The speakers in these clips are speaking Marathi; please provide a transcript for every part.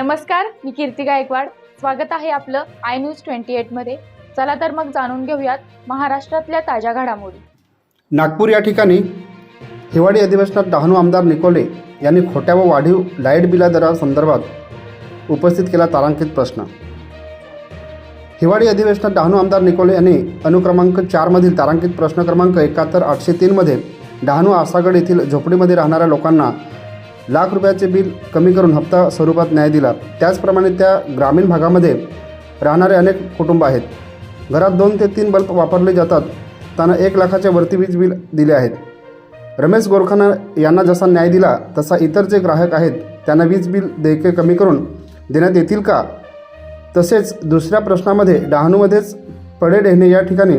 नमस्कार मी कीर्ती गायकवाड. स्वागत आहे आपलं आय न्यूज ट्वेंटी एटमध्ये चला तर मग जाणून घेऊयात महाराष्ट्रातल्या ताज्या घडामोडी. नागपूर या ठिकाणी हिवाळी अधिवेशनात डहाणू आमदार निकोले यांनी खोट्या व वाढीव लाइट बिला दरासंदर्भात उपस्थित केला तारांकित प्रश्न. हिवाळी अधिवेशनात डहाणू आमदार निकोले यांनी अनुक्रमांक चारमधील तारांकित प्रश्न क्रमांक एकाहत्तर आठशे तीनमध्ये डहाणू आसागड येथील झोपडीमध्ये राहणाऱ्या लोकांना लाख रुपयाचे बिल कमी करून हप्ता स्वरूपात न्याय दिला. त्याचप्रमाणे त्या ग्रामीण भागामध्ये राहणारे अनेक कुटुंब आहेत. घरात दोन ते तीन बल्ब वापरले जातात. त्यांना एक लाखाच्या वरती वीज बिल दिले आहेत. रमेश गोरखाना यांना जसा न्याय दिला तसा इतर जे ग्राहक आहेत त्यांना वीज बिल देयके कमी करून देण्यात येतील का? तसेच दुसऱ्या प्रश्नामध्ये डहाणूमध्येच पडे डेहणे या ठिकाणी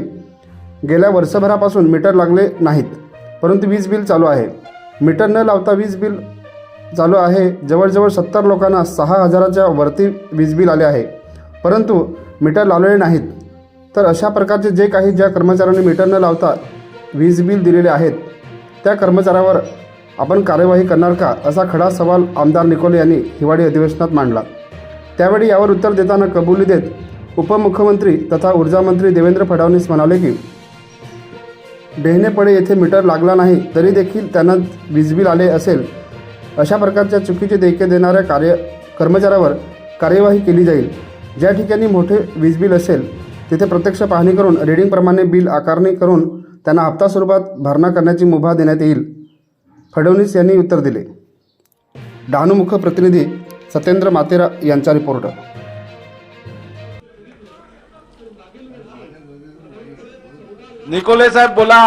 गेल्या वर्षभरापासून मीटर लागले नाहीत परंतु वीज बिल चालू आहे. मीटर न लावता वीज बिल चालू आहे. जवळजवळ सत्तर लोकांना सहा हजाराच्या वरती वीज बिल आले आहे. परंतु मीटर लावलेले नाहीत. तर अशा प्रकारचे जे काही ज्या कर्मचाऱ्यांनी मीटर न लावता वीज बिल दिलेले आहेत त्या कर्मचाऱ्यावर आपण कार्यवाही करणार का? असा खडा सवाल आमदार निकोले यांनी हिवाळी अधिवेशनात मांडला. त्यावेळी यावर उत्तर देताना कबुली देत उपमुख्यमंत्री तथा ऊर्जामंत्री देवेंद्र फडणवीस म्हणाले की बेहनेपडे येथे मीटर लागला नाही तरी देखील त्यांना वीज बिल आले असेल. अशा प्रकारच्या चुकीचे देयके देणाऱ्या कार्य कर्मचाऱ्यावर कार्यवाही केली जाईल. ज्या ठिकाणी मोठे वीज बिल असेल तिथे प्रत्यक्ष पाहणी करून रिडिंगप्रमाणे बिल आकारणी करून त्यांना हप्ता स्वरूपात भरणा करण्याची मुभा देण्यात येईल. फडणवीस यांनी उत्तर दिले. डहाणूमुख प्रतिनिधी सत्येंद्र मातेरा यांचा रिपोर्ट. निकोले साहेब बोला.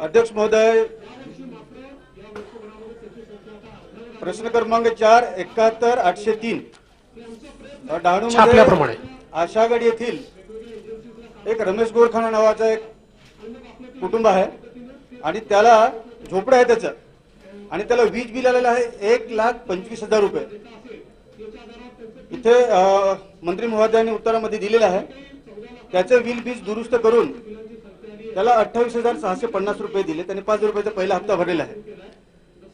अध्यक्ष महोदय प्रश्न क्रमांक चार एकाहत्तर आठशे तीन. डहाणू छापल्याप्रमाणे. आशागड येथील एक रमेश गोरखाना नावाचा एक कुटुंब आहे. आणि त्याला झोपडं आहे त्याचं. आणि त्याला वीज बिल आलेलं आहे एक लाख पंचवीस हजार रुपये. इथे मंत्री महोदयांनी उत्तरामध्ये दिलेलं आहे. त्याचं वीज बीज दुरुस्त करून त्याला अठ्ठावीस हजार सहाशे पन्नास रुपये दिले. त्यांनी पाच रुपयाचा पहिला हप्ता भरलेला आहे.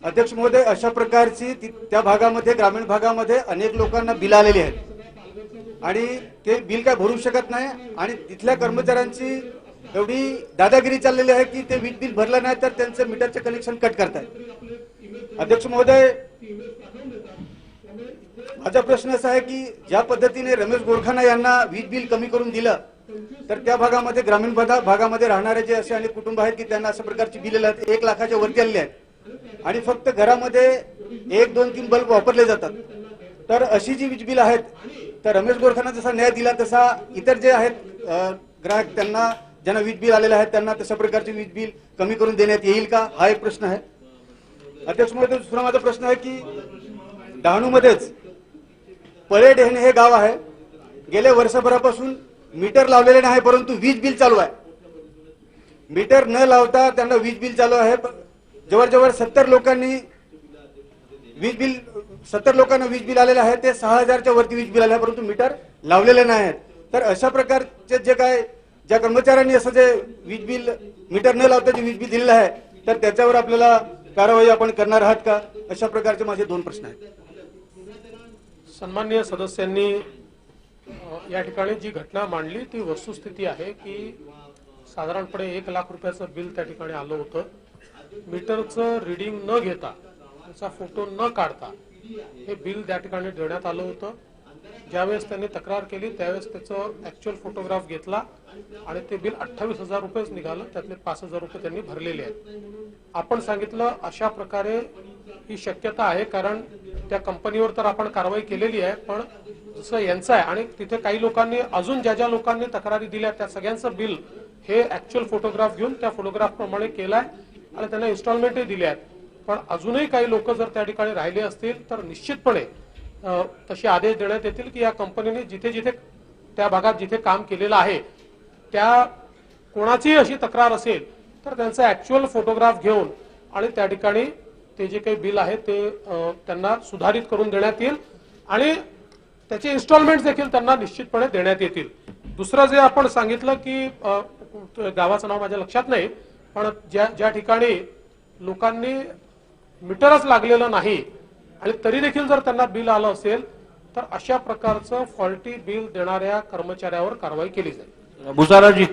अध्यक्ष महोदय अशा प्रकारची ती- त्या भागामध्ये ग्रामीण भागामध्ये अनेक लोकांना बिल आलेली आहेत. आणि ते बिल काय भरू शकत नाही. आणि तिथल्या कर्मचाऱ्यांची एवढी दादागिरी चाललेली आहे की ते वीज बिल भरलं नाही तर त्यांचं मीटरचे कनेक्शन कट करतायत. अध्यक्ष महोदय माझा प्रश्न असा आहे की ज्या पद्धतीने रमेश गोरखाना यांना वीज बिल कमी करून दिलं तर त्या भागामध्ये ग्रामीण भागामध्ये राहणारे जे असे अनेक कुटुंब आहेत की त्यांना अशा प्रकारची बिल एक लाखाच्या वरती आलेली आहेत. आणि फक्त घरामध्ये एक दोन तीन बल्ब वापरले जातात. तर अशी जी वीज बिल आहेत तर रमेश गोरखांना जसा न्याय दिला तसा इतर जे आहेत ग्राहक त्यांना ज्यांना वीज बिल आलेले आहेत त्यांना तशा प्रकारचे वीज बिल कमी करून देण्यात येईल का? हा एक प्रश्न आहे. अध्यक्ष महोदय दुसरा माझा प्रश्न आहे की डहाणूमध्येच परेड हे गाव आहे. गेल्या वर्षभरापासून मीटर लावलेले नाही परंतु वीज बिल चालू आहे. मीटर न लावता त्यांना वीज बिल चालू आहे. जवळजवळ सत्तर लोकांनी वीज बिल सत्तर लोकांना वीज बिल आलेलं आहे. ते सहा हजारच्या वरती वीज बिल आले आहे परंतु मीटर लावलेले नाही आहेत. तर अशा प्रकारचे जे काय ज्या कर्मचाऱ्यांनी असं जे वीज बिल मीटर न लावता जे वीज बिल दिलेलं आहे तर त्याच्यावर आपल्याला कारवाई आपण करणार आहात का? अशा प्रकारचे माझे दोन प्रश्न आहेत. सन्मान्य सदस्यांनी या ठिकाणी जी घटना मांडली ती वस्तुस्थिती आहे की साधारणपणे एक लाख रुपयाचं बिल त्या ठिकाणी आलं होतं. मीटरचं रिडिंग न घेता त्याचा फोटो न काढता हे बिल त्या ठिकाणी देण्यात आलं होतं. ज्यावेळेस त्यांनी तक्रार केली त्यावेळेस त्याचं ऍक्च्युअल फोटोग्राफ घेतला आणि ते बिल अठ्ठावीस हजार रुपयेच निघालं. त्यातले पाच हजार रुपये त्यांनी भरलेले आहेत. आपण सांगितलं अशा प्रकारे ही शक्यता आहे कारण त्या कंपनीवर तर आपण कारवाई केलेली आहे पण जसं यांचं आहे आणि तिथे काही लोकांनी अजून ज्या ज्या लोकांनी तक्रारी दिल्या त्या सगळ्यांचं बिल हे ऍक्च्युअल फोटोग्राफ घेऊन त्या फोटोग्राफ प्रमाणे केलाय. आणि त्यांना इन्स्टॉलमेंटही दिले आहेत. पण अजूनही काही लोक जर त्या ठिकाणी राहिले असतील तर निश्चितपणे तसे आदेश देण्यात येतील की या कंपनीने जिथे जिथे त्या भागात जिथे काम केलेलं आहे त्या कोणाचीही अशी तक्रार असेल तर त्यांचा ऍक्च्युअल फोटोग्राफ घेऊन आणि त्या ठिकाणी ते जे काही बिल आहे ते त्यांना सुधारित करून देण्यात येईल आणि त्याचे इन्स्टॉलमेंट देखील त्यांना निश्चितपणे देण्यात येतील. दुसरं जे आपण सांगितलं की गावाचं नाव माझ्या लक्षात नाही पण ज्या ज्या ठिकाणी लोकांनी मीटरच लागलेलं नाही आणि तरी देखील जर त्यांना बिल आलं असेल तर अशा प्रकारचं फॉल्टी बिल देणाऱ्या कर्मचाऱ्यावर कारवाई केली जाईल. भुसाराजी